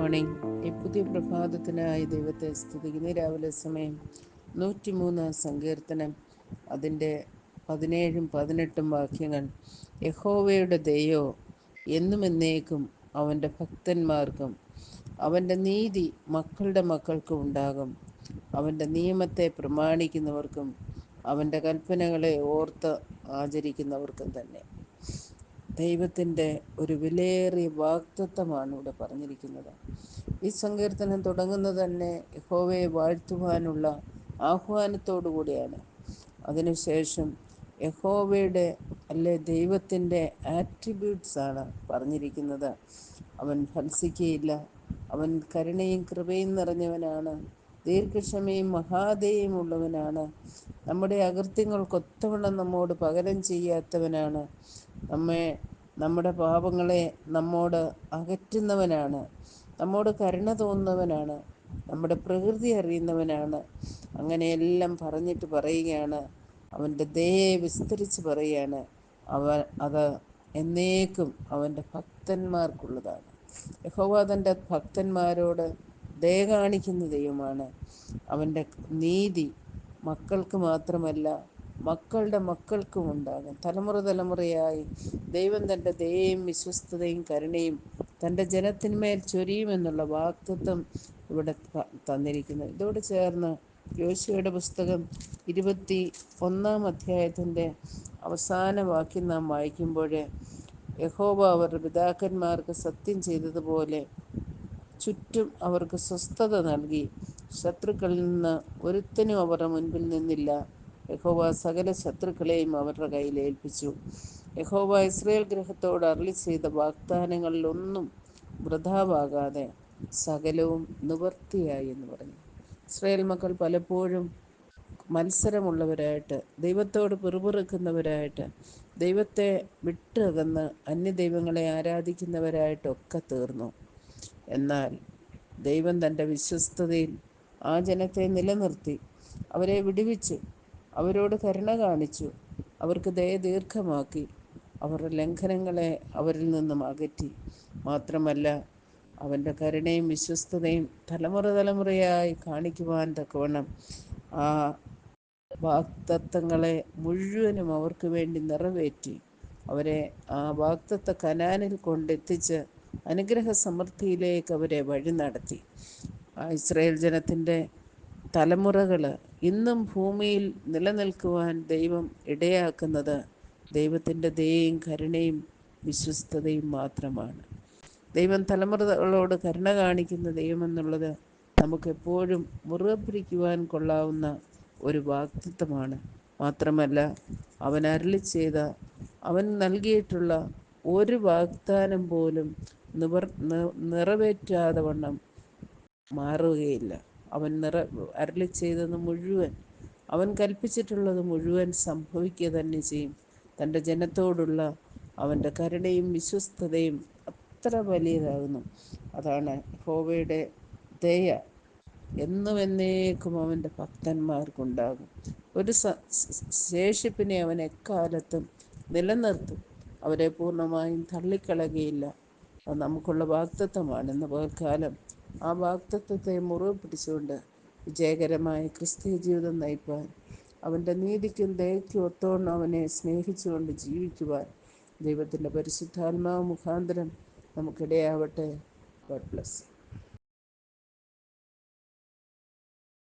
പ്രസാദത്തിനായി ദൈവത്തെ സ്തുതിക്കുന്ന. രാവിലെ സമയം നൂറ്റിമൂന്ന് സങ്കീർത്തനം. അതിന്റെ പതിനേഴും പതിനെട്ടും വാക്യങ്ങൾ. യഹോവയുടെ ദയോ എന്നും എന്നേക്കും അവന്റെ ഭക്തന്മാർക്കും. അവന്റെ നീതി മക്കളുടെ മക്കൾക്കും ഉണ്ടാകും. അവന്റെ നിയമത്തെ പ്രമാണിക്കുന്നവർക്കും അവന്റെ കൽപ്പനകളെ ഓർത്ത് ആചരിക്കുന്നവർക്കും തന്നെ. ദൈവത്തിന്റെ ഒരു വിലയേറിയ വാക്തത്വമാണ് ഇവിടെ പറഞ്ഞിരിക്കുന്നത്. ഈ സങ്കീർത്തനം തുടങ്ങുന്നത് തന്നെ യഹോവയെ വാഴ്ത്തുവാനുള്ള ആഹ്വാനത്തോടു കൂടിയാണ്. അതിനുശേഷം യഹോവയുടെ അല്ലെ ദൈവത്തിന്റെ ആണ് പറഞ്ഞിരിക്കുന്നത്. അവൻ ഫത്സിക്കുകയില്ല അവൻ കരുണയും കൃപയും നിറഞ്ഞവനാണ്. ദീർഘക്ഷമയും മഹാദയും ഉള്ളവനാണ്. നമ്മുടെ അകൃത്യങ്ങൾക്കൊത്തവണ്ണം നമ്മോട് പകരം ചെയ്യാത്തവനാണ്. നമ്മെ നമ്മുടെ പാപങ്ങളെ നമ്മോട് അകറ്റുന്നവനാണ്. നമ്മോട് കരുണ തോന്നുന്നവനാണ്. നമ്മുടെ പ്രകൃതി അറിയുന്നവനാണ്. അങ്ങനെയെല്ലാം പറഞ്ഞിട്ട് പറയുകയാണ്. അവന്റെ ദയെ വിസ്തരിച്ച് പറയുകയാണ്. അവൻ അത് എന്നേക്കും അവന്റെ ഭക്തന്മാർക്കുള്ളതാണ്. യഹോവ തന്റെ ഭക്തന്മാരോട് ദയ കാണിക്കുന്ന ദൈവമാണ്. അവന്റെ നീതി മക്കൾക്ക് മാത്രമല്ല മക്കളുടെ മക്കൾക്കും ഉണ്ടാകും. തലമുറ തലമുറയായി ദൈവം തന്റെ ദയയും വിശ്വസ്തതയും കരുണയും തന്റെ ജനത്തിന്മേൽ ചൊരിയുമെന്നുള്ള വാക്തത്വം ഇവിടെ തന്നിരിക്കുന്നു. ഇതോട് ചേർന്ന് യോശുവയുടെ പുസ്തകം ഇരുപത്തി ഒന്നാം അധ്യായത്തിന്റെ അവസാന വാക്യം നാം വായിക്കുമ്പോൾ യഹോബ അവരുടെ പിതാക്കന്മാർക്ക് സത്യം ചെയ്തതുപോലെ ചുറ്റും അവർക്ക് സ്വസ്ഥത നൽകി. ശത്രുക്കളിൽ നിന്ന് ഒരുത്തനും അവരുടെ മുൻപിൽ നിന്നില്ല. യഹോവ സകല ശത്രുക്കളെയും അവരുടെ കയ്യിൽ ഏൽപ്പിച്ചു. യഹോവ ഇസ്രയേൽ ഗ്രഹത്തോട് അരളി ചെയ്ത വാഗ്ദാനങ്ങളിലൊന്നും വൃഥാവാകാതെ സകലവും നിവർത്തിയായി എന്ന് പറഞ്ഞു. ഇസ്രയേൽ മക്കൾ പലപ്പോഴും മത്സരമുള്ളവരായിട്ട് ദൈവത്തോട് പിറുപിറുക്കുന്നവരായിട്ട് ദൈവത്തെ വിട്ടകന്ന് അന്യദൈവങ്ങളെ ആരാധിക്കുന്നവരായിട്ടൊക്കെ തീർന്നു. എന്നാൽ ദൈവം തന്റെ വിശ്വസ്തതയിൽ ആ ജനത്തെ നിലനിർത്തി അവരെ വിടുവിച്ചു. അവരോട് കരുണ കാണിച്ചു. അവർക്ക് ദയ ദീർഘമാക്കി. അവരുടെ ലംഘനങ്ങളെ അവരിൽ നിന്നും അകറ്റി. മാത്രമല്ല അവന്റെ കരുണയും വിശ്വസ്തതയും തലമുറ തലമുറയായി കാണിക്കുവാൻ തക്കവണ്ണം ആ വാക്തത്വങ്ങളെ മുഴുവനും അവർക്ക് വേണ്ടി നിറവേറ്റി. അവരെ ആ വാക്തത്വ കനാനിൽ കൊണ്ടെത്തിച്ച് അനുഗ്രഹ സമൃദ്ധിയിലേക്ക് അവരെ വഴി നടത്തി. ഇസ്രയേൽ ജനത്തിന്റെ തലമുറകൾ ഇന്നും ഭൂമിയിൽ നിലനിൽക്കുവാൻ ദൈവം ഇടയാക്കുന്നത് ദൈവത്തിന്റെ ദയയും കരുണയും വിശ്വസ്തതയും മാത്രമാണ്. ദൈവം തലമുറകളോട് കരുണ കാണിക്കുന്ന ദൈവമെന്നുള്ളത് നമുക്കെപ്പോഴും മുറുകെ പിടിക്കുവാൻ കൊള്ളാവുന്ന ഒരു വാക്തിത്വമാണ് മാത്രമല്ല അവൻ അരളി ചെയ്ത അവൻ നൽകിയിട്ടുള്ള ഒരു വാഗ്ദാനം പോലും നിവർ നിറവേറ്റാതെ വണ്ണം മാറുകയില്ല. അവൻ നിറ അരളി ചെയ്തത് മുഴുവൻ അവൻ കൽപ്പിച്ചിട്ടുള്ളത് മുഴുവൻ സംഭവിക്കുക തന്നെ ചെയ്യും. തന്റെ ജനത്തോടുള്ള അവന്റെ കരുണയും വിശ്വസ്തതയും അത്ര വലിയതാകുന്നു. അതാണ് ഹോവയുടെ ദയ. എന്നും എന്നേക്കും അവന്റെ ഭക്തന്മാർക്കുണ്ടാകും. ഒരു ശേഷിപ്പിനെ അവൻ എക്കാലത്തും നിലനിർത്തും. അവരെ പൂർണമായും തള്ളിക്കളയുകയില്ല. അത് നമുക്കുള്ള വാക്തത്വമാണ് ഇന്ന് പകൽക്കാലം ആ വാക്തത്വത്തെ മുറിവ് പിടിച്ചുകൊണ്ട് വിജയകരമായ ക്രിസ്തീയ ജീവിതം നയിപ്പാൻ അവന്റെ നീതിക്കും ദയയ്ക്കും ഒത്തോണം അവനെ സ്നേഹിച്ചുകൊണ്ട് ജീവിക്കുവാൻ ദൈവത്തിന്റെ പരിശുദ്ധാത്മാവ് മുഖാന്തരം നമുക്കിടയാവട്ടെ. God bless